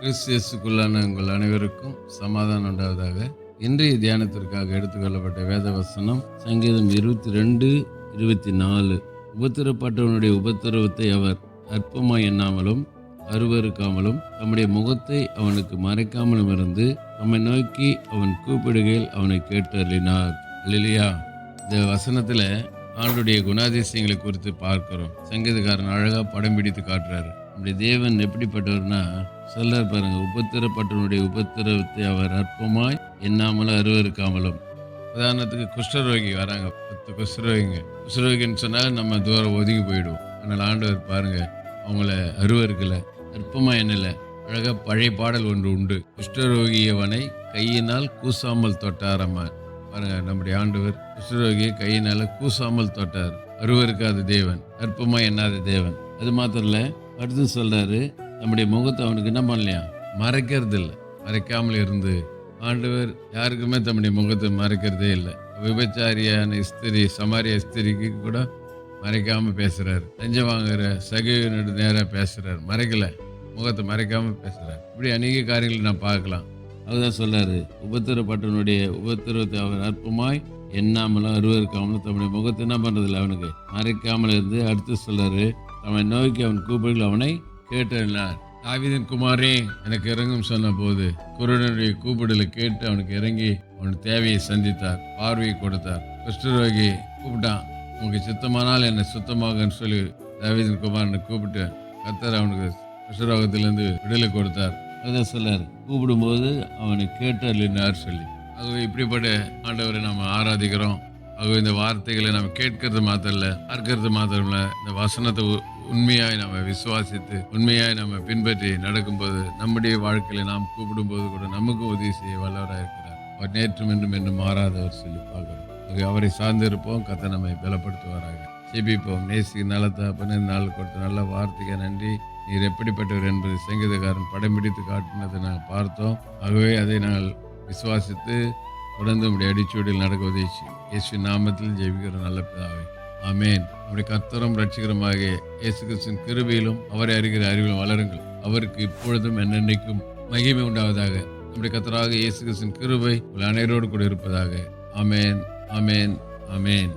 கிறிஸ்தியஸுக்குள்ளான உங்கள் அனைவருக்கும் சமாதானம் உண்டாவதாக. இன்றைய தியானத்திற்காக எடுத்துக்கொள்ளப்பட்ட வேத வசனம் சங்கீதம் இருபத்தி ரெண்டு இருபத்தி நாலு உபத்திரப்பட்டவனுடைய உபத்திரவத்தை அவர் அற்பமாய் எண்ணாமலும் அருவறுக்காமலும் தம்முடைய முகத்தை அவனுக்கு மறைக்காமலும் இருந்து நம்மை நோக்கி அவன் கூப்பிடுகையில் அவனை கேட்டறினார் இல்லையா இந்த வசனத்தில் ஆண்டுடைய குணாதிசயங்களை குறித்து பார்க்கிறோம். சங்கீதக்காரன் அழகாக படம் பிடித்து காட்டுறாரு. நம்முடைய தேவன் எப்படிப்பட்டவர்னா சொல்றார் பாருங்க உபத்திரப்பட்டவனுடைய உபத்திரவத்தை அவர் அற்பமாய் எண்ணாமலும் அருவருக்காமலும். உதாரணத்துக்கு குஷ்டரோகி வராங்க பத்து குஷ்டரோகிங்க. குஷ்டரோகின்னு சொன்னால் நம்ம தூரம் ஒதுங்கி போயிடுவோம். ஆனால் ஆண்டவர் பாருங்க அவங்கள அருவருக்கல அற்பமாக எண்ணல. அழகாக பழைய பாடல் ஒன்று உண்டு. குஷ்டரோகியவனை கையினால் கூசாமல் தொட்டாரம்மா பாருங்க நம்முடைய ஆண்டவர் குஷ்டரோகியை கையினால் கூசாமல் தொட்டார். அருவருக்காத தேவன் அற்பமாக எண்ணாத தேவன். அது மாத்திரம் இல்லை அடுத்து சொல்கிறாரு நம்முடைய முகத்தை அவனுக்கு என்ன பண்ணலையா? மறைக்கிறது இல்லை மறைக்காமல் இருந்து ஆண்டவர் யாருக்குமே தம்முடைய முகத்தை மறைக்கிறதே இல்லை. விபச்சாரியான ஸ்திரி சமாரிய ஸ்திரிக்கு கூட மறைக்காமல் பேசுகிறார் லஞ்சம் வாங்குற சகைவனோட நேராக பேசுகிறார் மறைக்கல. முகத்தை மறைக்காமல் பேசுகிறார் இப்படி அநேக காரியங்களை நான் பார்க்கலாம். அதுதான் சொல்றாரு உபத்திரப்பட்டனுடைய உபத்திரவத்தை அவர் அற்பமாய் எண்ணாமலும் அருவருக்காமலும் தம்முடைய முகத்தை என்ன பண்றதில்ல அவனுக்கு? மறைக்காமல் இருந்து அடுத்து சொல்றாரு அவனை நோக்கி அவன் கூப்பிடுகள் அவனை கேட்டார் தாவிதன் குமாரே எனக்கு இறங்கும் சொன்ன போது குருடனுடைய கூப்பிடலை கேட்டு அவனுக்கு இறங்கி அவன் தேவையை சந்தித்தார் பார்வையை கொடுத்தார். குஷ்டரோகி கூப்பிட்டான் உனக்கு சுத்தமானால் என்னை சுத்தமாகன்னு சொல்லி தாவீதின் குமாரனை கூப்பிட்டு கத்தர் அவனுக்கு குஷ்டரோகத்திலிருந்து விடுதலை கொடுத்தார். அதான் சொல்லார் கூப்பிடும்போது அவனை கேட்டார் சொல்லி. ஆகவே இப்படிப்பட்ட ஆண்டவரை நம்ம ஆராதிக்கிறோம். ஆகவே இந்த வார்த்தைகளை நம்ம கேட்கறது மாத்திரம் இல்லை பார்க்கறது மாத்திரம் இல்லை இந்த வசனத்தை உண்மையாய் நம்ம விசுவாசித்து உண்மையாய் நம்ம பின்பற்றி நடக்கும்போது நம்முடைய வாழ்க்கையில நாம் கூப்பிடும்போது கூட நமக்கு உதவி செய்ய வல்லவராக இருக்கிறார். அவர் நேற்றும் என்றும் என்று மாறாதவர் சொல்லி பார்க்கிறோம். அவரை சார்ந்திருப்போம். கத்தை நம்மை பலப்படுத்துவாராக. செபிப்போம் நேசி நலத்தப்பன நாள் கொடுத்த நல்ல வார்த்தைக்கு நன்றி. நீர் எப்படிப்பட்டவர் என்பது சங்கீதக்காரன் படம் பிடித்து காட்டினதை நாங்கள் பார்த்தோம். ஆகவே அதை நாங்கள் விசுவாசித்து தொடர்ந்து நம்முடைய அடிச்சூடில் நடக்க உதவி இயேசு நாமத்தில் ஜெபிக்கிற நல்ல பிதாவை. அமேன் நம்முடைய கத்தரும் ரட்சிகரமாக இயேசு கிறிஸ்தின் கிருபையிலும் அவரை அறிகிற அறிவிலும் வளருங்கள். அவருக்கு இப்பொழுதும் என்னென்னைக்கும் மகிமை உண்டாவதாக. நம்முடைய கத்தராக இயேசு கிறிஸ்தின் கிருபை உங்கள் அனைவரோடு கூட இருப்பதாக. அமேன் அமேன் அமேன்